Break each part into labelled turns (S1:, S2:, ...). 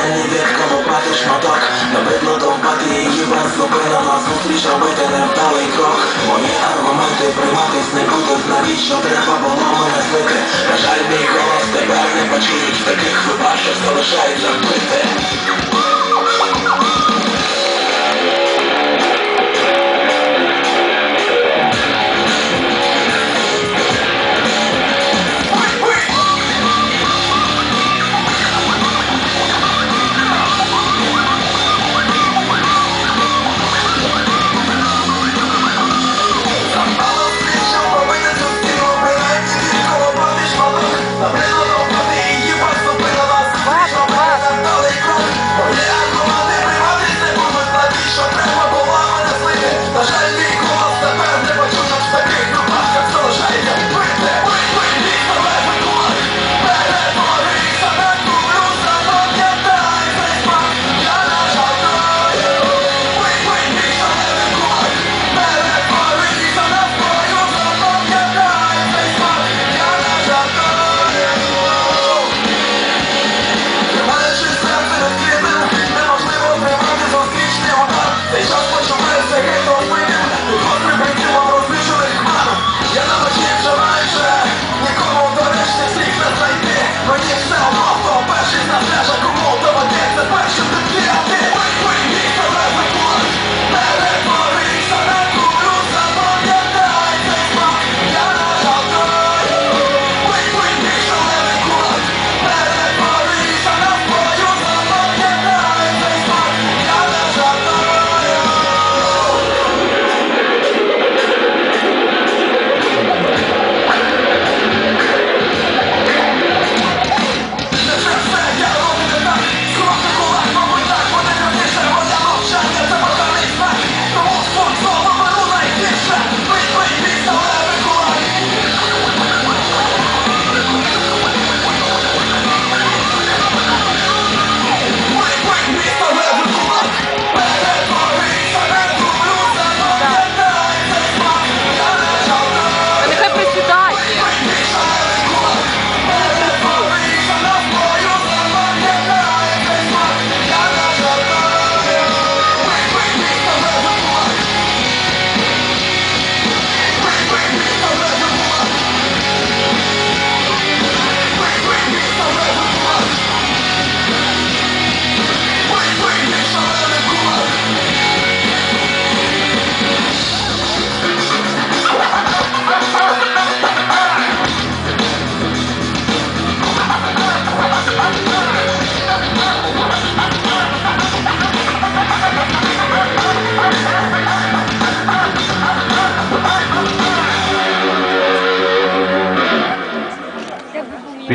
S1: Невірка вопати шматок, набридло довбати її без зупина, на зустріч робити невдалий крок. Мої аргументи прийматись не будуть, навіщо треба було мене злити. На жаль, мій голос тебе не почують, таких випадків залишають запити.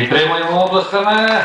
S2: Підтримуємо обласками.